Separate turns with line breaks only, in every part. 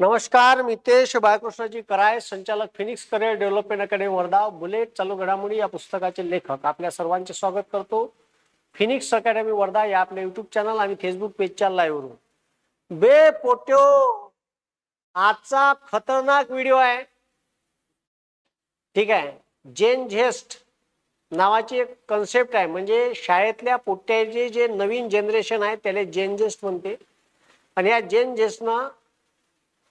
नमस्कार मितेश बाळकृष्णाजी कराय संचालक Phoenix career development academy Wardha bullet चालू घडामोडी या पुस्तकाचे लेखक. आपल्या सर्वांचे स्वागत करतो. फिनिक्स अकॅडमी वर्धा या आपल्या युट्यूब चॅनल आणि फेसबुक पेजच्या लाईव्हवरून बे पोट्यो आजचा खतरनाक व्हिडिओ आहे. ठीक आहे. जेन झेस्ट नावाची एक कन्सेप्ट आहे. म्हणजे शाळेतल्या पोट्याचे जे नवीन जनरेशन आहे त्याला जेन झेस्ट म्हणते. आणि या जेन झेस्टनं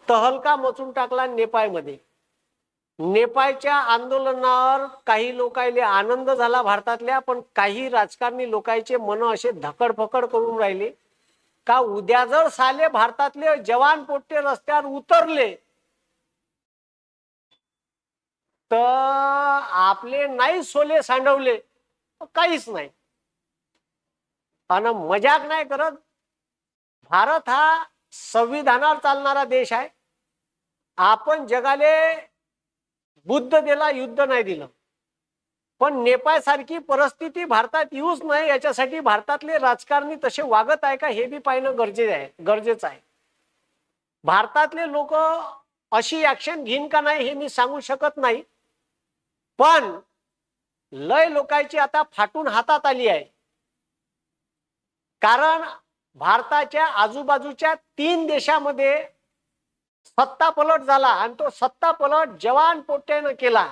तहलका मचून टाकला नेपाळमध्ये. नेपाळच्या आंदोलनावर काही लोकायले आनंद झाला भारतातल्या पण काही राजकारणी लोकांचे मन असे धकडफकड करून राहिले. का उद्या जर साले भारतातले जवान पोट्टे रस्त्यावर उतरले तर आपले नाही सोले सांडवले काहीच नाही. आणि मजाक नाही करत. भारत हा संविधानावर चालणारा देश आहे. आपण जगाले बुद्ध दिला युद्ध नाही दिलं. पण नेपाळ सारखी परिस्थिती भारतात येऊच नाही याच्यासाठी भारतातले राजकारणी तसे वागत आहे का हे बी पाहणं गरजेचं आहे गरजेचं आहे. भारतातले लोक अशी ऍक्शन घेईन का नाही हे मी सांगू शकत नाही. पण लय लोकांची आता फाटून हातात आली आहे. कारण भारताच्या आजूबाजूच्या तीन देशामध्ये सत्ता पलट झाला आणि तो सत्ता पलट जवान पोट्यानं केला.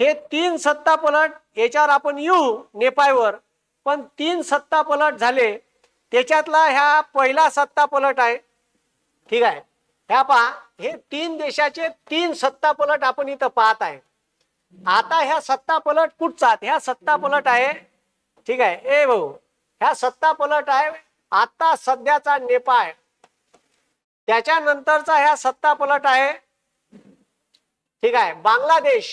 हे तीन सत्ता पलट याच्यावर आपण येऊ नेपाळवर. पण तीन सत्ता पलट झाले. त्याच्यातला ह्या पहिला सत्ता पलट आहे. ठीक आहे. ह्या पहा हे तीन देशाचे तीन सत्ता पलट आपण इथं पाहत आहे. आता ह्या सत्ता पलट कुठचा ह्या सत्ता पलट आहे. ठीक आहे. ए भाऊ ह्या सत्ता पलट आहे. आता सध्याचा नेपाळ. त्याच्यानंतरचा ह्या सत्ता पलट आहे. ठीक आहे बांगलादेश.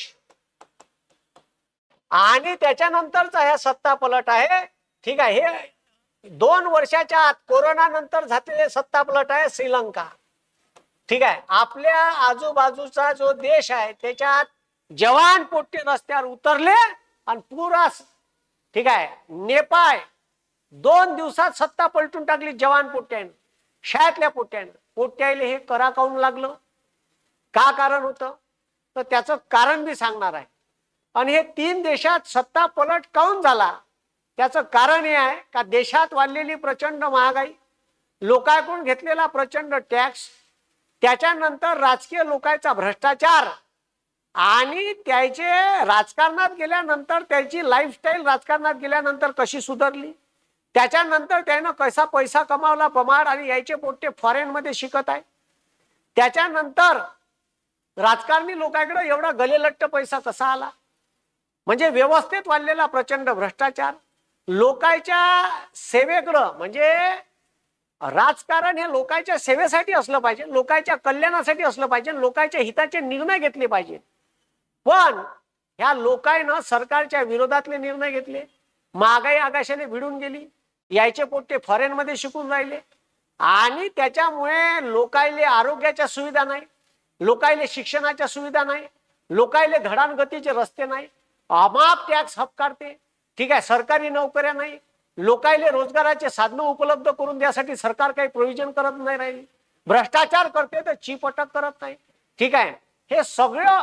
आणि त्याच्यानंतरचा ह्या सत्ता पलट आहे. ठीक आहे हे दोन वर्षाच्या आत कोरोना नंतर झालेले सत्ता पलट आहे श्रीलंका. ठीक आहे आपल्या आजूबाजूचा जो देश आहे त्याच्यात जवान पोट्टे रस्त्यावर उतरले आणि पुरा ठीक आहे नेपाळ दोन दिवसात सत्ता पलटून टाकली जवान पोट्यानं शाळेतल्या पोट्यानं पोट्याले हे करा काऊन लागलं? का कारण होतं? तर त्याचं कारण मी सांगणार आहे. आणि हे तीन देशात सत्ता पलट काऊन झाला? त्याचं कारण हे आहे का देशात वाढलेली प्रचंड महागाई लोकांकडून घेतलेला प्रचंड टॅक्स त्याच्यानंतर राजकीय लोकांचा भ्रष्टाचार आणि त्याचे राजकारणात गेल्यानंतर त्याची लाईफस्टाईल राजकारणात गेल्यानंतर कशी सुधारली? त्याच्यानंतर त्यानं कसा पैसा कमावला बमाड आणि यायचे पोट्टे फॉरेन मध्ये शिकत आहे. त्याच्यानंतर राजकारणी लोकांकडे एवढा गलेलट्ट पैसा कसा आला? म्हणजे व्यवस्थेत वाढलेला प्रचंड भ्रष्टाचार. लोकांच्या सेवेकडं म्हणजे राजकारण हे लोकांच्या सेवेसाठी असलं पाहिजे लोकांच्या कल्याणासाठी असलं पाहिजे लोकांच्या हिताचे निर्णय घेतले पाहिजे. पण ह्या लोकांना सरकारच्या विरोधातले निर्णय घेतले. महागाई आकाशाने भिडून गेली. यायचे पोट्टे फॉरेन मध्ये शिकून राहिले. आणि त्याच्यामुळे लोकायले आरोग्याच्या सुविधा नाही लोकायले शिक्षणाच्या सुविधा नाही लोकायले घडानगतीचे रस्ते नाही. अमाप टॅक्स हपकारते ठीक आहे सरकारी नोकऱ्या नाही. लोकायले रोजगाराचे साधनं उपलब्ध करून द्यासाठी सरकार काही प्रोव्हिजन करत नाही राहिली. भ्रष्टाचार करते तर चीप अटक करत नाही. ठीक आहे हे सगळं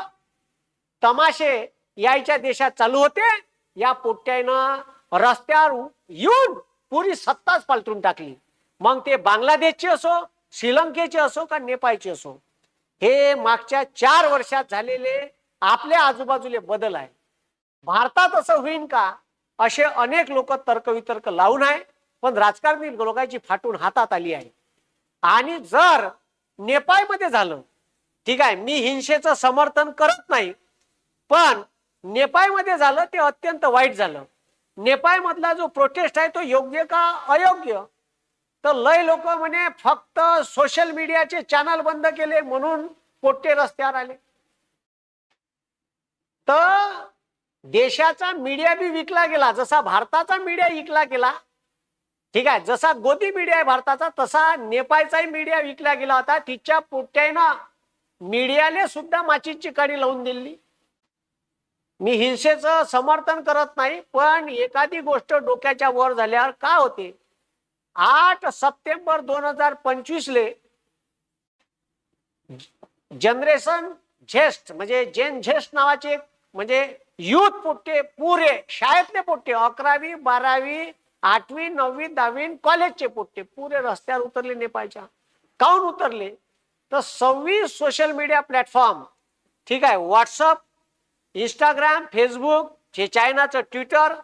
तमाशे यायच्या देशात चालू होते. या पोट्यानं रस्त्यावर येऊन पुरी सत्ताच पालटून टाकली. मग ते बांगलादेशचे असो श्रीलंकेचे असो का नेपाळचे असो हे मागच्या चार वर्षात झालेले आपल्या आजूबाजूले बदल आहे. भारतात असं होईन का? असे अनेक लोक तर्कवितर्क लावून आहे पण राजकारणी लोकांची फाटून हातात आली आहे. आणि जर नेपाळमध्ये झालं ठीक आहे मी हिंसेचं समर्थन करत नाही पण नेपाळमध्ये झालं ते अत्यंत वाईट झालं. नेपाळ मधला जो प्रोटेस्ट आहे तो योग्य का अयोग्य? तर लय लोक म्हणे फक्त सोशल मीडियाचे चॅनल बंद केले म्हणून पोट्टे रस्त्यावर आले. तर देशाचा मीडिया बी विकला गेला. जसा भारताचा मीडिया विकला गेला ठीक आहे जसा गोदी मीडिया आहे भारताचा तसा नेपाळचाही मीडिया विकला गेला होता. तिच्या पोट्यानं मीडियाने सुद्धा माचीची काडी लावून दिली. मी हिंसेचं समर्थन करत नाही पण एखादी गोष्ट डोक्याच्या वर झाल्यावर का होते? आठ सप्टेंबर दोन हजार पंचवीसले जनरेशन झेस्ट म्हणजे जेन झेस्ट नावाचे म्हणजे युथ पोट्टे पुरे शाळेतले पोट्टे अकरावी बारावी आठवी नववी दहावी कॉलेजचे पोट्टे पुरे रस्त्यावर उतरले नेपाळच्या. काऊन उतरले? तर सव्वीस सोशल मीडिया प्लॅटफॉर्म ठीक आहे व्हॉट्सअप इंस्टाग्राम फेसबुक जे चायनाचं ट्विटर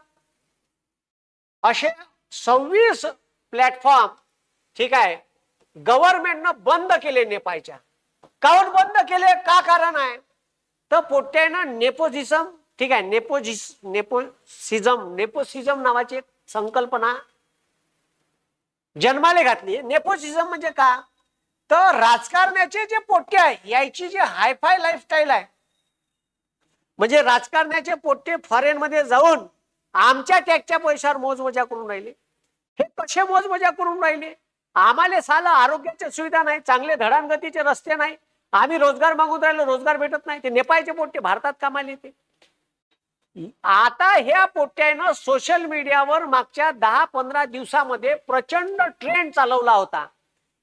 असे सव्वीस प्लॅटफॉर्म ठीक आहे गव्हर्नमेंटनं बंद केले नेपाळच्या. काऊन बंद केले? का कारण आहे? तर पोट्यानं नेपोझिझम ठीक आहे नेपोझिस नेपोसिझम नेपोसिझम नावाची एक संकल्पना जन्माले घातली. नेपोसिझम म्हणजे का? तर राजकारण्याचे जे पोट्टे आहे याची जी हायफाय लाईफस्टाईल आहे म्हणजे राजकारण्याचे पोट्टे फॉरेन मध्ये जाऊन आमच्या टॅक्सच्या पैशावर मोजमजा करून राहिले. हे कसे मोजमजा करून राहिले? आम्हाला साला आरोग्याच्या सुविधा नाही चांगले धडानगतीचे रस्ते नाही आम्ही रोजगार मागून राहिलो रोजगार भेटत नाही. ते नेपाळचे पोट्टे भारतात कामाला येते आता ह्या पोट्ट्यानं सोशल मीडियावर मागच्या दहा पंधरा दिवसामध्ये प्रचंड ट्रेंड चालवला होता.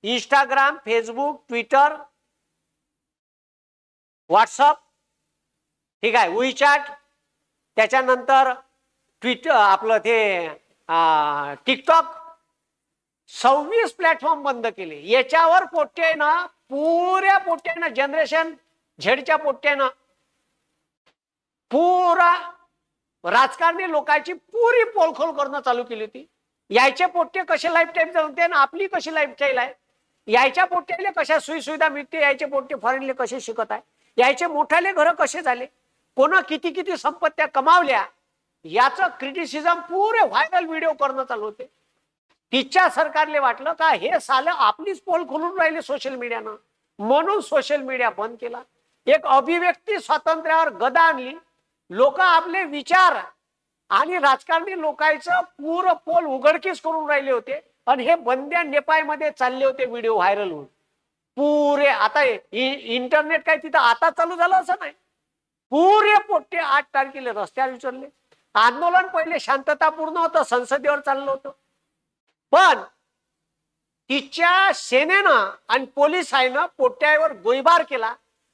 इंस्टाग्राम फेसबुक ट्विटर व्हॉट्सअप ठीक आहे विचॅट त्याच्यानंतर ट्विट आपलं ते टिकटॉक सव्वीस प्लॅटफॉर्म बंद केले. याच्यावर पोट्यानं पुऱ्या पोट्यानं जनरेशन झेडच्या पोट्यानं पुरा राजकारणी लोकांची पुरी पोलखोल करणं चालू केली होती. यायचे पोट्टे कसे लाईफ टाईम जगते आणि आपली कशी लाईफस्टाईल आहे? यायच्या पोट्याले कशा सोयी सुविधा मिळते? यायचे पोट्टे फॉरेनले कसे शिकत आहे? यायचे मोठाले घर कसे झाले? कोणा किती किती संपत्त्या कमावल्या याचं क्रिटिसिझम पुरे व्हायरल व्हिडिओ करणं चालू होते. तिच्या सरकारले वाटलं का हे सालं आपलीच पोल खोलून राहिले सोशल मीडियानं म्हणून सोशल मीडिया बंद केला. एक अभिव्यक्ती स्वातंत्र्यावर गदा आणली. लोक आपले विचार आणि राजकारणी लोकांचं पूर पोल उघडकीस करून राहिले होते. आणि हे बंद्या नेपाळमध्ये चालले होते व्हिडिओ व्हायरल होऊन. पुरे आता इंटरनेट काय तिथं आता चालू झालं असं नाही. पुरे पोट्टे आठ तारखेला रस्त्यावर विचारले आंदोलन पहिले शांततापूर्ण होतं संसदेवर चाललं होतं. पण तिच्या सेनेनं आणि पोलिसांनं पोट्यावर गोळीबार केला.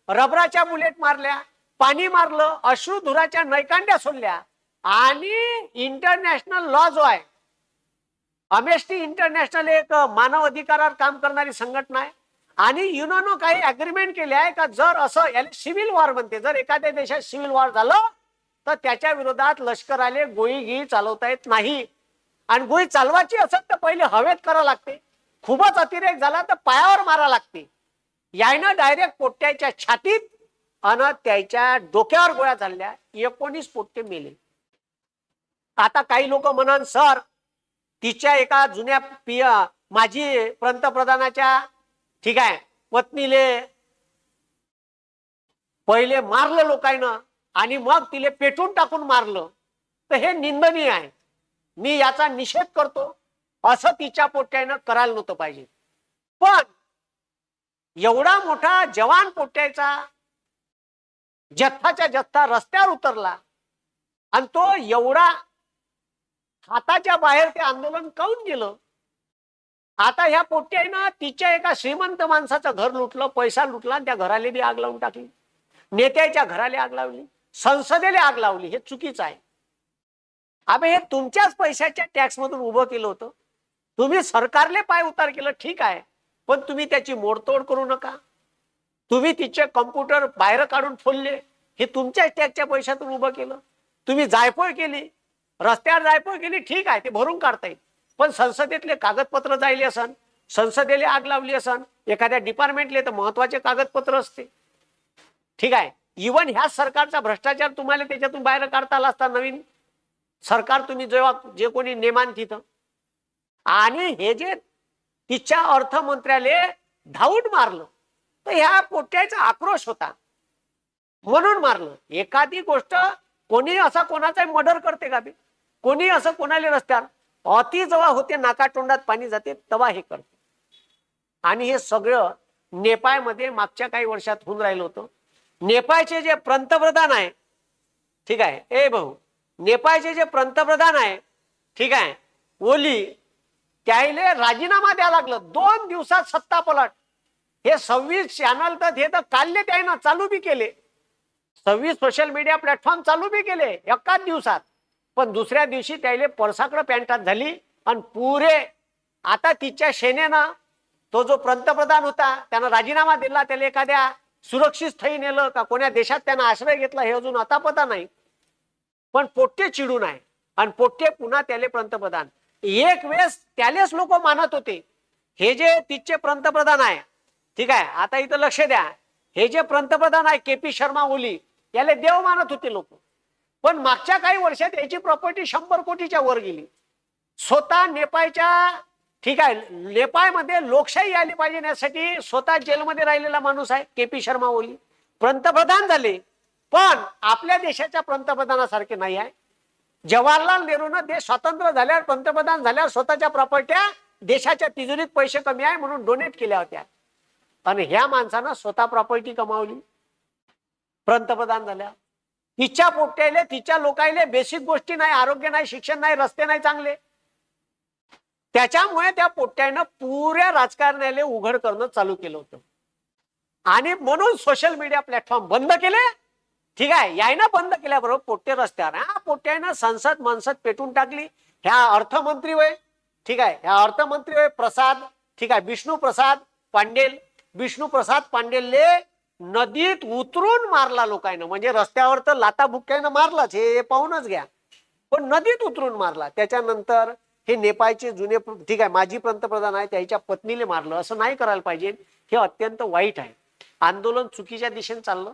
रबराच्या बुलेट मारल्या पाणी मारलं अश्रुधुराच्या नैकांड्या सोडल्या आणि इंटरनॅशनल लॉ जो आहे अमेस्टी इंटरनॅशनल एक मानव अधिकारावर काम करणारी संघटना आहे. आणि युनोनो काही अग्रीमेंट केले आहे का? जर असं याला सिव्हिल वॉर म्हणते. जर एखाद्या देशात सिव्हिल वॉर झालं तर त्याच्या विरोधात लष्कराले गोळीगी चालवता येत नाही. आणि गोळी चालवायची असेल तर पहिले हवेत करावं लागते. खूपच अतिरेक झाला तर पायावर मारा लागते. यायनं डायरेक्ट पोट्याच्या छातीत आणि त्याच्या डोक्यावर गोळ्या झाल्या. एकोणीस पोट्टे मेले. आता काही लोक म्हणन सर तिच्या एका जुन्या पिय माजी पंतप्रधानाच्या ठीक आहे. पत्नीले पहिले मारलं लोकांना आणि मग तिले पेटून टाकून मारलं. तर हे निंदनीय आहे. मी याचा निषेध करतो. असं तिच्या पोट्यानं करायला नव्हतं पाहिजे. पण एवढा मोठा जवान पोट्याचा जथ्थाच्या जथ्था रस्त्यावर उतरला आणि तो एवढा हाताच्या बाहेर ते आंदोलन काऊन गेलं? आता ह्या पोट्यानं तिच्या एका श्रीमंत माणसाचं घर लुटलं पैसा लुटला आणि त्या घराले बी आग लावून टाकली. नेत्याच्या घराला आग लावली संसदेला आग लावली हे चुकीचं आहे. अबे हे तुमच्याच पैशाच्या टॅक्स मधून उभं केलं होतं. तुम्ही सरकारले पाय उतार केलं ठीक आहे. पण तुम्ही त्याची मोडतोड करू नका. तुम्ही तिचे कम्प्युटर बाहेर काढून फोडले हे तुमच्याच टॅक्सच्या पैशातून उभं केलं. तुम्ही जायफळ केली रस्त्यावर जायफळ केली ठीक आहे ते भरून काढता येईल. पण संसदेतले कागदपत्र जायले असन संसदेला आग लावली असन एखाद्या डिपार्टमेंटले तर महत्त्वाचे कागदपत्र असते. ठीक आहे. इवन ह्याच सरकारचा भ्रष्टाचार तुम्हाला त्याच्यातून बाहेर काढता आला असता नवीन सरकार तुम्ही जेव्हा जे कोणी नेमान तिथं. आणि हे जे तिच्या अर्थमंत्र्याले धावून मारलं तर ह्या पोट्याचा आक्रोश होता. म्हणून मारलं. एखादी गोष्ट कोणी असा कोणाचा मर्डर करते का बी कोणी असं कोणाला रस्त्यावर अति जेव्हा होते नाकातोंडात पाणी जाते तेव्हा हे करते. आणि हे सगळं नेपाळमध्ये मागच्या काही वर्षात होऊन राहिलं होतं. नेपाळचे जे पंतप्रधान आहे ठीक आहे ए भाऊ नेपाळचे जे पंतप्रधान आहे ठीक आहे ओली त्याला राजीनामा द्या लागलं. दोन दिवसात सत्ता पलट. हे सव्वीस चॅनल तर हे तर काढले ते चालू बी केले. सव्वीस सोशल मीडिया प्लॅटफॉर्म चालू बी केले एकाच दिवसात. पण दुसऱ्या दिवशी त्याले परसाकडं पॅन्टात झाली आणि पुरे आता तिच्या सेनेनं तो जो पंतप्रधान होता त्यानं राजीनामा दिला त्याला एखाद्या सुरक्षित स्थळी नेलं का? कोण्या देशात त्यानं आश्रय घेतला हे अजून आता पता नाही. पण पोट्टे चिडून आहे. आणि पोट्टे पुन्हा त्याले पंतप्रधान. एक वेळेस त्यालेच लोक मानत होते. हे जे तिथचे पंतप्रधान आहे ठीक आहे आता इथं लक्ष द्या. हे जे पंतप्रधान आहे के पी शर्मा ओली याले देव मानत होते लोक. पण मागच्या काही वर्षात याची प्रॉपर्टी शंभर कोटीच्या वर गेली. स्वतः नेपाळच्या ठीक आहे नेपाळमध्ये लोकशाही आली पाहिजे यासाठी स्वतः जेलमध्ये राहिलेला माणूस आहे के पी शर्मा ओली. पंतप्रधान झाले पण आपल्या देशाच्या पंतप्रधानासारखे नाही आहे. जवाहरलाल नेहरूनं देश स्वतंत्र झाल्यावर पंतप्रधान झाल्यावर स्वतःच्या प्रॉपर्ट्या देशाच्या तिजोरीत पैसे कमी आहे म्हणून डोनेट केल्या होत्या. आणि ह्या माणसानं स्वतः प्रॉपर्टी कमावली. पंतप्रधान झाल्या. तिच्या पोट्याले तिच्या लोकायले बेसिक गोष्टी नाही आरोग्य नाही शिक्षण नाही रस्ते नाही चांगले. त्याच्यामुळे त्या पोट्यानं पुऱ्या राजकारण्याला उघड करणं चालू केलं होतं. आणि म्हणून सोशल मीडिया प्लॅटफॉर्म बंद केले. ठीक आहे यायनं बंद केल्याबरोबर पोट्टे रस्त्यावर. हा पोट्यानं संसद मनसद पेटून टाकली. ह्या अर्थमंत्री वय ठीक आहे ह्या अर्थमंत्री वय प्रसाद. ठीक आहे विष्णू प्रसाद पांडेल. विष्णू प्रसाद पांडेलले नदीत उतरून मारला लोकांना म्हणजे रस्त्यावर तर लाता बुक्क्यानं मारलाच हे पाहूनच घ्या. पण नदीत उतरून मारला. त्याच्यानंतर हे नेपाळचे जुने ठीक आहे माजी पंतप्रधान आहे त्याच्या पत्नीले मारलं. असं नाही करायला पाहिजे. हे अत्यंत वाईट आहे. आंदोलन चुकीच्या दिशेने चाललं.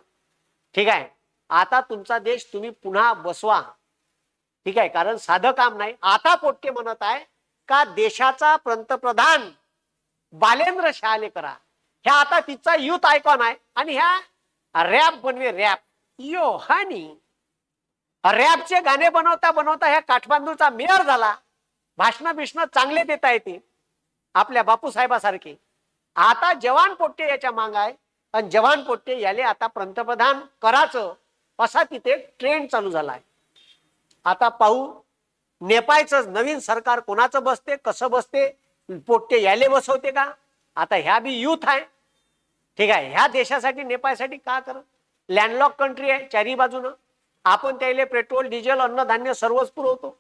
ठीक आहे. आता तुमचा देश तुम्ही पुन्हा बसवा. ठीक आहे. कारण साधं काम नाही. आता पोटके म्हणत आहे का देशाचा पंतप्रधान बालेंद्र शहाले करा. ह्या आता तिचा युथ आयकॉन आहे. आणि ह्या रॅप बनवे रॅप यो हानी रॅपचे गाणे बनवता बनवता ह्या काठमांडूचा मेयर झाला. भाषण बिष्ण चांगले देता येते. आपल्या बापू साहेबासारखे. आता जवान पोट्टे याच्या माग आहे. आणि जवान पोट्टे याले आता पंतप्रधान करायचं. असा तिथे ट्रेंड चालू झाला आहे. आता पाहू नेपाळचं नवीन सरकार कोणाचं बसते कसं बसते पोट्टे याले बसवते का? आता ह्या बी युथ आहे. ठीक आहे ह्या देशासाठी नेपाळसाठी का कर लँडलॉक कंट्री आहे चारी बाजूनं. आपण त्याला पेट्रोल डिझेल अन्नधान्य सर्वच पुरवतो.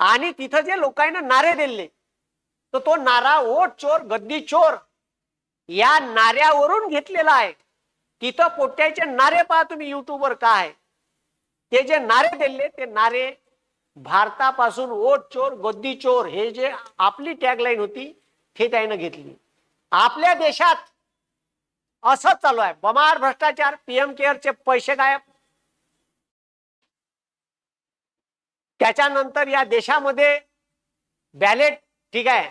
आणि तिथं जे लोकांना नारे दिले तर तो नारा ओट चोर गद्दी चोर या नाऱ्यावरून घेतलेला आहे. तिथं पोट्याचे नारे पहा तुम्ही युट्यूबवर काय आहे. ते जे नारे दिले ते नारे भारतापासून ओट चोर गद्दी चोर हे जे आपली टॅगलाईन होती ते त्यानं घेतली. आपल्या देशात असंच चालू आहे. बमार भ्रष्टाचार पीएम केअरचे पैसे गायब. त्याच्यानंतर या देशामध्ये बॅलेट ठीक आहे.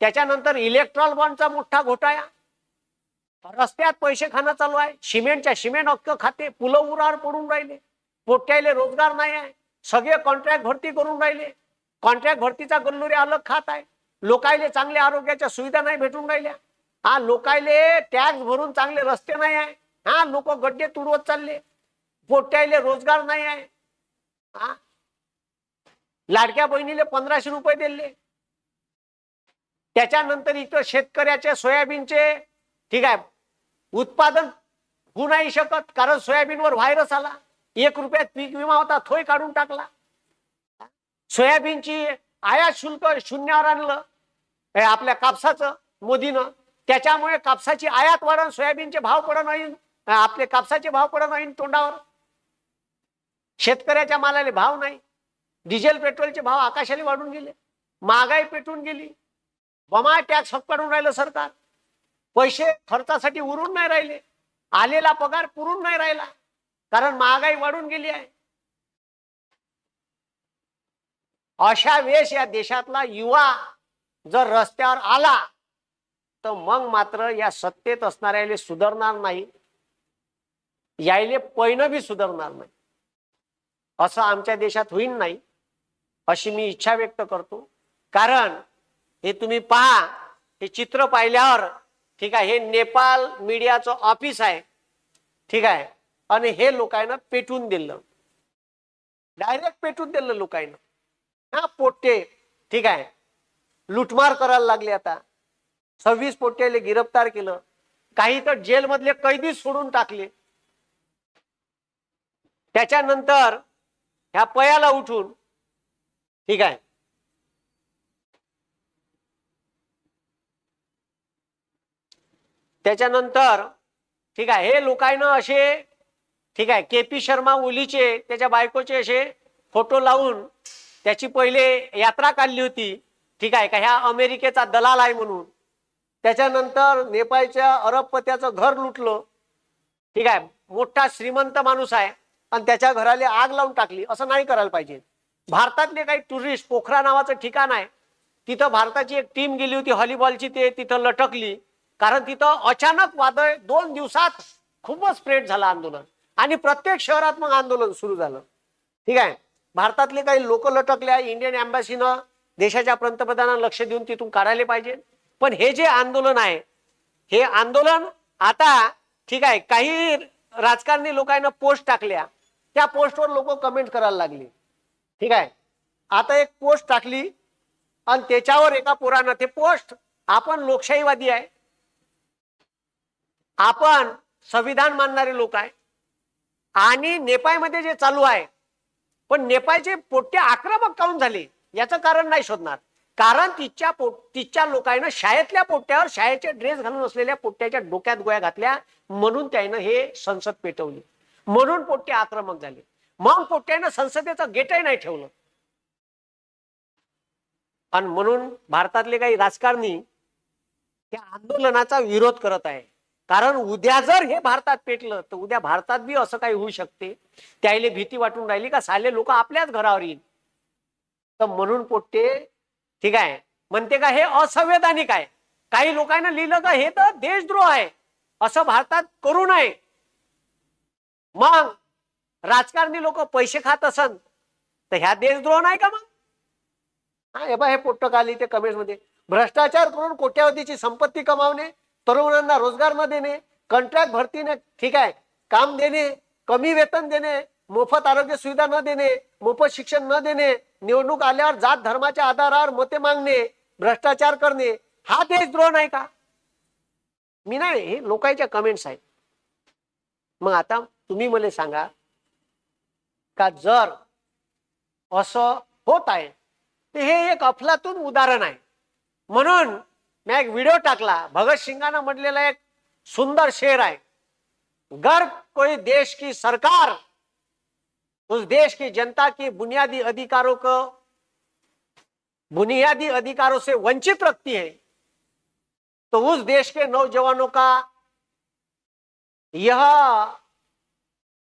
त्याच्यानंतर इलेक्ट्रॉल बॉन्डचा मोठा घोटाळा. रस्त्यात पैसे खाणं चालू आहे. सिमेंटच्या सिमेंट हक्क खाते. पुलं उरावर पडून राहिले. पोट्याले रोजगार नाही आहे. सगळे कॉन्ट्रॅक्ट भरती करून राहिले. कॉन्ट्रॅक्ट भरतीचा गल्लोरी अलग खात आहे. लोकायले चांगल्या आरोग्याच्या सुविधा नाही भेटून राहिल्या. हा लोकायले टॅक्स भरून चांगले रस्ते नाही आहे. हा लोक गड्डे तुडवत चालले. पोट्याले रोजगार नाही आहे. हा? लाडक्या बहिणीले पंधराशे रुपये दिले. त्याच्यानंतर इथं शेतकऱ्याचे सोयाबीनचे ठीक आहे उत्पादन होऊ नाही शकत कारण सोयाबीनवर व्हायरस आला. एक रुपयात पीक विमा होता थोय काढून टाकला. सोयाबीनची आयात शुल्क शून्यावर आणलं. हे आपल्या कापसाचं मोदीनं. त्याच्यामुळे कापसाची आयात वाढन सोयाबीनचे भाव पडन नाही आपले कापसाचे भाव पडन नाही तोंडावर. शेतकऱ्याच्या मालाले भाव नाही. डिझेल पेट्रोलचे भाव आकाशाला वाढून गेले. महागाई पेटून गेली. बमा टॅक्स पकडून राहिलं सरकार. पैसे खर्चासाठी उरून नाही राहिले. आलेला पगार पुरून नाही राहिला. कारण महागाई वाढून गेली आहे. अशा वेळेस या देशातला युवा जर रस्त्यावर आला तर मग मात्र या सत्तेत असणाऱ्याले सुधारणार नाही. यायले पैन बी सुधारणार नाही. असं आमच्या देशात होईल नाही अशी मी इच्छा व्यक्त करतो. कारण हे तुम्ही पहा हे चित्र पाहिल्यावर ठीक आहे हे नेपाल मीडियाचं ऑफिस आहे ठीक आहे आणि हे लोकांना पेटून दिलं. डायरेक्ट पेटून दिलं लोकांना हा पोट्टे ठीक आहे. लुटमार करायला लागले आता. सव्वीस पोट्याले गिरफ्तार केलं. काही तर जेलमधले कैदी सोडून टाकले. त्याच्यानंतर ह्या पयाला उठून ठीक आहे. त्याच्यानंतर ठीक आहे हे लोकांना असे ठीक आहे के पी शर्मा ओलीचे त्याच्या बायकोचे असे फोटो लावून त्याची पहिले यात्रा काढली होती. ठीक आहे का? ह्या अमेरिकेचा दलाल आहे म्हणून. त्याच्यानंतर नेपाळच्या अरबपत्याचं घर लुटलं. ठीक आहे? मोठा श्रीमंत माणूस आहे. आणि त्याच्या घराला आग लावून टाकली. असं नाही करायला पाहिजे. भारतातले काही टुरिस्ट पोखरा नावाचं ठिकाण आहे. तिथं भारताची एक टीम गेली होती हॉलीबॉलची ते तिथं लटकली. कारण तिथं अचानक वादळ दोन दिवसात खूपच स्प्रेड झालं आंदोलन. आणि प्रत्येक शहरात मग आंदोलन सुरू झालं. ठीक आहे? भारतातले काही लोक लटकल्या. इंडियन अँबॅसीनं देशाच्या पंतप्रधानांना लक्ष देऊन तिथून काढायला पाहिजे. पण हे जे आंदोलन आहे हे आंदोलन आता ठीक आहे काही राजकारणी लोकांना पोस्ट टाकल्या. त्या पोस्टवर लोक कमेंट करायला लागली. ठीक आहे? आता एक पोस्ट टाकली आणि त्याच्यावर एका पोरानं ते पोस्ट आपण लोकशाहीवादी आहे. आपण संविधान मानणारे लोक आहे. आणि नेपाळमध्ये जे चालू आहे पण नेपाळचे पोट्टे आक्रमक काऊन झाले? याचं कारण नाही शोधणार. कारण तिच्या पोट तिच्या लोकांना शाळेतल्या पोट्यावर शाळेचे ड्रेस घालून असलेल्या पोट्ट्याच्या डोक्यात गोळ्या घातल्या म्हणून त्यानं हे संसद पेटवली. म्हणून पोट्टे आक्रमक झाले. मग पोट्यानं संसदेचं गेटही नाही ठेवलं. आणि म्हणून भारतातले काही राजकारणी त्या आंदोलनाचा विरोध करत आहे. कारण उद्या जर हे भारतात पेटलं तर उद्या भारतात बी असं काही होऊ शकते. त्याला भीती वाटून राहिली का साले लोक आपल्याच घरावर येईल. तर म्हणून पोट्टे ठीक आहे. म्हणते का हे असंवैधानिक आहे. काही लोकांना लिहिलं का हे तर देशद्रोह आहे. असं भारतात करू नये. मग राजकारणी लोक पैसे खात असन तर ह्या देशद्रोह नाही का मग? हा हे बा हे पोट्ट आली ते कमेंटमध्ये भ्रष्टाचार करून कोट्यावधीची संपत्ती कमावणे तरुणांना रोजगार न देणे कंत्राट भरतीने ठीक आहे काम देणे कमी वेतन देणे मोफत आरोग्य सुविधा न देणे मोफत शिक्षण न देणे निवडणूक आल्यावर जात धर्माच्या आधारावर मते मागणे भ्रष्टाचार करणे हा देशद्रोह नाही का? मी नाही हे लोकांच्या कमेंट्स आहेत. मग आता तुम्ही मला सांगा का जर असं होत आहे तर हे एक अफलातून उदाहरण आहे. म्हणून मी एक व्हिडिओ टाकला. भगत सिंगानं म्हटलेला एक सुंदर शेर आहे. गर कोई देश की सरकार उस देश की जनता की बुनियादी अधिकारों को बुनियादी अधिकारों से वंचित रखती है तो उस देश के नौजवानों का यह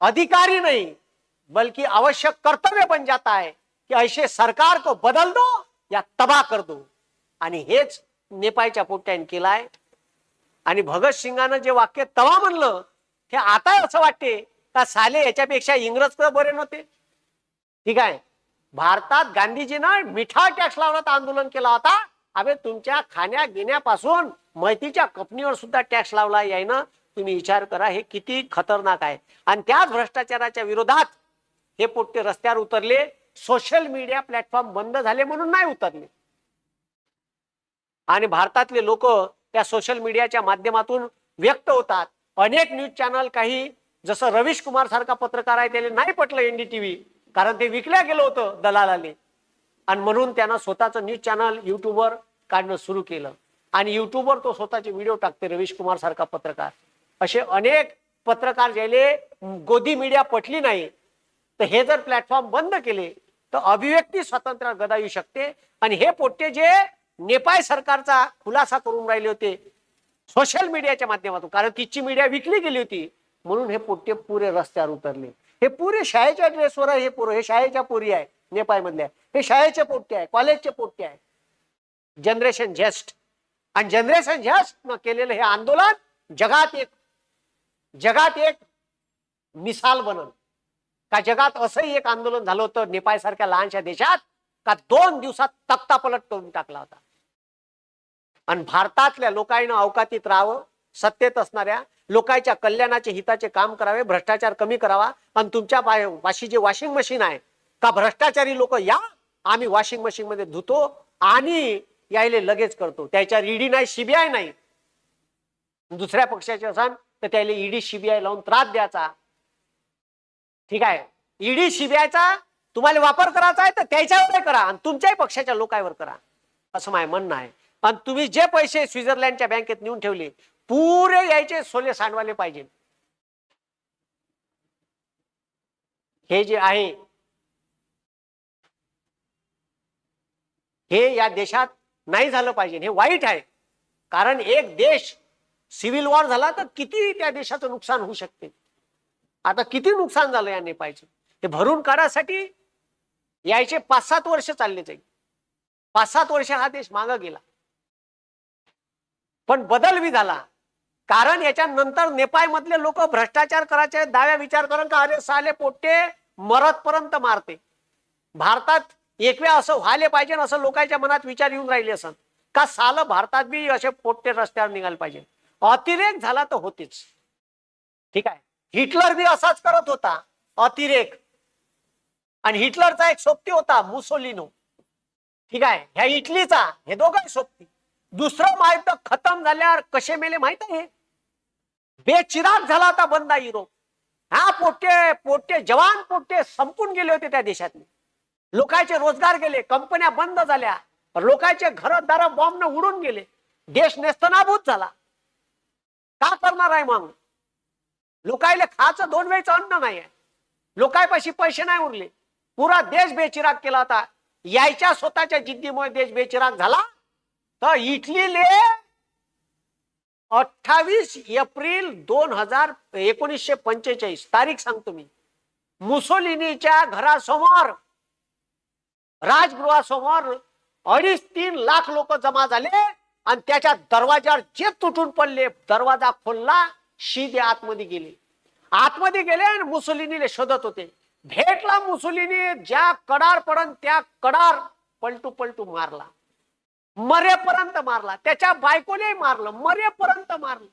अधिकारी नहीं बल्कि आवश्यक कर्तव्य बन जाता है कि ऐसे सरकार को बदल दो या तबाह कर दो। आणि हेच नेपाळच्या पोट्याने केलाय. आणि भगत सिंगानं जे वाक्य तवा म्हणलं हे आता असं वाटते का साले याच्यापेक्षा इंग्रज तर बरे नव्हते? ठीक आहे. भारतात गांधीजीनं मिठा टॅक्स लावण्यात आंदोलन केला होता. अबे तुमच्या खाण्या गिण्यापासून मैतीच्या कंपनीवर सुद्धा टॅक्स लावला यायनं तुम्ही विचार करा हे किती खतरनाक आहे. आणि त्याच भ्रष्टाचाराच्या विरोधात हे पोट्टे रस्त्यावर उतरले सोशल मीडिया प्लॅटफॉर्म बंद झाले म्हणून नाही उतरले. आणि भारतातले लोक त्या सोशल मीडियाच्या माध्यमातून व्यक्त होतात. अनेक न्यूज चॅनल काही जसं रवीश कुमार सारखा पत्रकार आहे त्याला नाही पटलं एनडीटीव्ही कारण ते विकल्या गेलं होतं दलालाने आणि म्हणून त्यानं स्वतःचं न्यूज चॅनल युट्यूबवर काढणं सुरू केलं. आणि युट्यूबवर तो स्वतःचे व्हिडिओ टाकते रवीश कुमार सारखा पत्रकार. असे अनेक पत्रकार ज्याले गोदी मीडिया पटली नाही तर हे जर प्लॅटफॉर्म बंद केले तर अभिव्यक्ती स्वातंत्र्य गदा येऊ शकते. आणि हे पोट्टे जे नेपाळ सरकारचा खुलासा करून राहिले होते सोशल मीडियाच्या माध्यमातून कारण तिची मीडिया विकली गेली होती. म्हणून हे पोट्टे पुरे रस्त्यावर उतरले. हे पुरे शाळेच्या ड्रेसवर आहे हे पोरं. हे शाळेच्या पोरी आहे नेपाळमधल्या हे शाळेचे पोट्टे आहे कॉलेजचे पोट्टे आहे. जनरेशन झेस्ट आणि जनरेशन झेस्ट न केलेलं हे आंदोलन जगात एक जगात एक मिसाल बनल. का जगात असंही एक आंदोलन झालं होतं नेपाळ सारख्या लहानशा देशात का दोन दिवसात तक्ता पलट करून टाकला होता. आणि भारतातल्या लोकांना अवकातीत राहावं सत्तेत असणाऱ्या लोकांच्या कल्याणाचे हिताचे काम करावे भ्रष्टाचार कमी करावा. आणि तुमच्या पाय- पाशी जे वॉशिंग मशीन आहे का भ्रष्टाचारी लोक या आम्ही वॉशिंग मशीन मध्ये धुतो आणि यायले लगेच करतो. त्याच्या ईडी नाही सीबीआय नाही. दुसऱ्या पक्षाचे असाल तर त्याला ईडी सीबीआय लावून त्रास द्यायचा. ठीक आहे? ईडी सीबीआयचा तुम्हाला वापर करायचा आहे तर त्याच्यावर करा आणि तुमच्याही पक्षाच्या लोकांवर करा. असं माझं म्हणणं आहे. आणि तुम्ही जे पैसे स्वित्झर्लंडच्या बँकेत नेऊन ठेवले पुरे यायचे सोले सांडवाले पाहिजे. हे जे आहे हे या देशात नाही झालं पाहिजे हे वाईट आहे. कारण एक देश सिव्हिल वॉर झाला तर किती त्या देशाचं नुकसान होऊ शकते. आता किती नुकसान झालं या नेपाळचं? ते भरून काढासाठी यायचे पाच सात वर्ष चालले जाईल. पाच सात वर्ष हा देश मागं गेला. पण बदल बी झाला. कारण याच्यानंतर नेपाळ मधले लोक भ्रष्टाचार करायचे दाव्या विचार करून का अरे साले पोट्टे मरतपर्यंत मारते. भारतात एक वेळा असं व्हायला पाहिजे असं लोकांच्या मनात विचार येऊन राहिले असं. का साल भारतात बी असे पोट्टे रस्त्यावर निघायला पाहिजे? अतिरेक झाला तर होतेच. ठीक आहे? हिटलर बी असाच करत होता. अतिरेक. आणि हिटलरचा एक सोबती होता मुसोलिनो. ठीक आहे? ह्या इटलीचा हे दोघं सोबती. दुसरं महायुद्ध खतम झाल्यावर कसे मेले माहीत आहे? बेचिराग झाला होता बंदा युरोप. हा पोट्टे पोट्टे जवान पोट्टे संपून गेले होते त्या देशातले. लोकांचे रोजगार गेले कंपन्या बंद झाल्या लोकांचे घरदार बॉम्ब उडून गेले. देश नेस्तनाभूत झाला. का करणार आहे मग लोकायले खायचं दोन वेळचं अन्न नाही आहे लोकांपाशी पैसे नाही उरले. पुरा देश बेचिराग केला होता. यायच्या स्वतःच्या जिद्दीमुळे देश बेचिराग झाला. तर इटलीले अठ्ठावीस एप्रिल दोन हजार एकोणीसशे पंचेचाळीस. तारीख सांगतो मी. मुसोलिनीच्या घरासमोर राजगृहासमोर अडीच तीन लाख लोक जमा झाले आणि त्याच्या दरवाजावर जे तुटून पडले दरवाजा खोलला शिदे आतमध्ये गेले. आतमध्ये गेले आणि मुसोलिनीले शोधत होते. भेटला मुसोलिनी ज्या कडार पडन त्या कडार पलटू पलटू मारला. मरेपर्यंत मारला. त्याच्या बायकोने मारलं. मरेपर्यंत मारलं.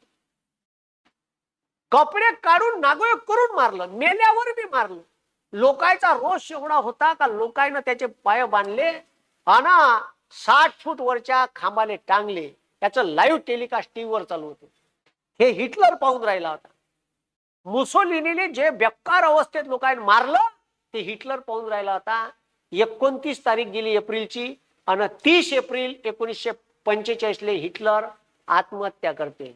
कपडे काढून नागोय करून मारलं. मेल्यावर बी मारलं. लोकांचा रोष एवढा होता का लोकांना त्याचे पाय बांधले आणि साठ फूट वरच्या खांबाले टांगले. त्याचं लाईव्ह टेलिकास्ट टीव्हीवर चालू होते. हे हिटलर पाहून राहिला होता. मुसोलिनीने जे बेकार अवस्थेत लोकांनी मारलं ते हिटलर पाहून राहिला होता. एकोणतीस तारीख गेली एप्रिलची. आणि तीस एप्रिल एकोणीसशे पंचेचाळीसले हिटलर आत्महत्या करते.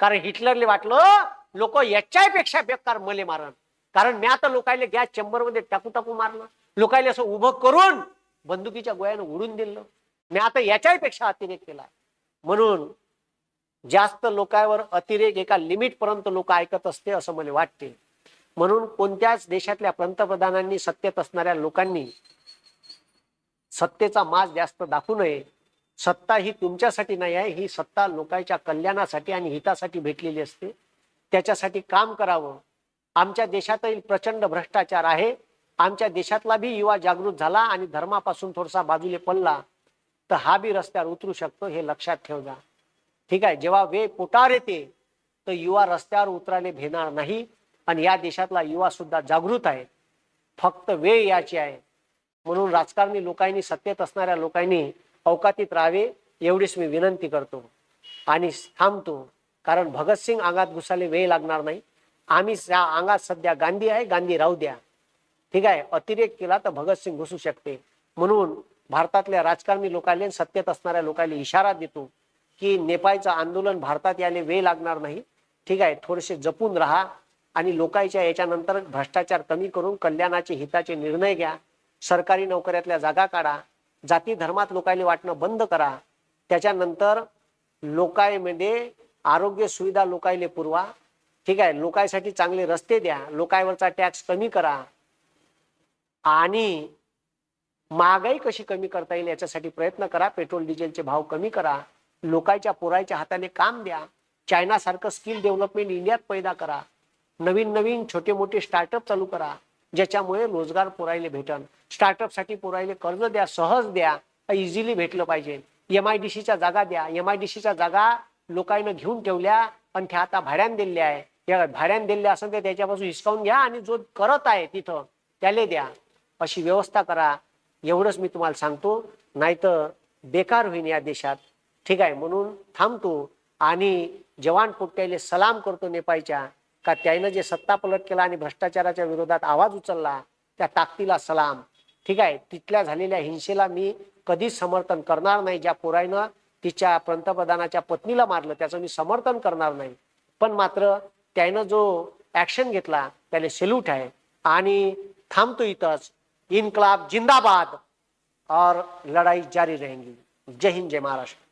कारण हिटलरले वाटलं लोक याच्यापेक्षा बेकार मले मारण कारण मी आता लोकायले गॅस चेंबरमध्ये टाकू टाकू मारलं. लोकायला असं उभं करून बंदुकीच्या गोळ्यानं उडून दिलं. मी आता याच्यापेक्षा अतिरेक केलाय म्हणून जास्त लोकांवर अतिरेक एका लिमिट पर्यंत लोक ऐकत असते असं मला वाटते. म्हणून कोणत्याच देशातल्या पंतप्रधानांनी सत्तेत असणाऱ्या लोकांनी सत्तेचा माज जास्त दाखवू नये. सत्ता ही तुमच्यासाठी नाही आहे ही सत्ता लोकांच्या कल्याणासाठी आणि हितासाठी भेटलेली असते. त्याच्यासाठी काम करावं. आमच्या देशातही प्रचंड भ्रष्टाचार आहे. आमच्या देशातला बी युवा जागृत झाला आणि धर्मापासून थोडासा बाजूले पडला तर हा बी रस्त्यावर उतरू शकतो हे लक्षात ठेव जा ठीक आहे जेव्हा वेळ पोटार येते तर युवा रस्त्यावर उतरायला भेणार नाही. आणि या देशातला युवा सुद्धा जागृत आहे. फक्त वेळ याची आहे. म्हणून राजकारणी लोकांनी सत्तेत असणाऱ्या लोकांनी अवकातीत राहावे एवढीच मी विनंती करतो. आणि थांबतो कारण भगतसिंग अंगात घुसायला वेळ लागणार नाही. आम्ही या अंगात सध्या गांधी आहे गांधी राहू द्या. ठीक आहे? अतिरेक केला तर भगतसिंग घुसू शकते. म्हणून भारतातल्या राजकारणी लोकांनी सत्तेत असणाऱ्या लोकांनी इशारा देतो की नेपाळचं आंदोलन भारतात यायला वेळ लागणार नाही. ठीक आहे? थोडेसे जपून राहा आणि लोकांच्या याच्यानंतर भ्रष्टाचार कमी करून कल्याणाचे हिताचे निर्णय घ्या. सरकारी नोकऱ्यातल्या जागा काढा जाती धर्मात लोकांनी वाटणं बंद करा त्याच्यानंतर लोकायमध्ये आरोग्य सुविधा लोकांले पुरवा. ठीक आहे लोकांसाठी चांगले रस्ते द्या लोकांवरचा टॅक्स कमी करा. आणि महागाई कशी कमी करता येईल याच्यासाठी प्रयत्न करा पेट्रोल डिझेलचे भाव कमी करा लोकांच्या पुरायच्या हाताने काम द्या चायनासारखं स्किल डेव्हलपमेंट इंडियात पैदा करा नवीन नवीन छोटे मोठे स्टार्टअप चालू करा ज्याच्यामुळे रोजगार पुरायले भेटन. स्टार्टअपसाठी पुरायले कर्ज द्या सहज द्या इझिली भेटलं पाहिजे. एम आय डी सीच्या जागा द्या. एम आय डी सीच्या जागा लोकांना घेऊन ठेवल्या आणि त्या आता भाड्यान दिल्या आहे. या भाड्यान दिल्या असेल तर त्याच्यापासून हिसकावून घ्या आणि जो करत आहे तिथं त्याले द्या. अशी व्यवस्था करा. एवढंच मी तुम्हाला सांगतो. नाहीतर बेकार होईन या देशात. ठीक आहे म्हणून थांबतो. आणि जवान पुट्ट्याले सलाम करतो नेपाळच्या. का त्यानं जे सत्ता पलट केला आणि भ्रष्टाचाराच्या विरोधात आवाज उचलला त्या ताकदीला सलाम. ठीक आहे तिथल्या झालेल्या हिंसेला मी कधीच समर्थन करणार नाही. ज्या पोरायनं तिच्या पंतप्रधानाच्या पत्नीला मारलं त्याचं मी समर्थन करणार नाही. पण मात्र त्यानं जो ऍक्शन घेतला त्याला सेल्यूट आहे. आणि थांबतो इथंच. इन्कलाब जिंदाबाद. और लढाई जारी रहेंगी. जय हिंद जय महाराष्ट्र.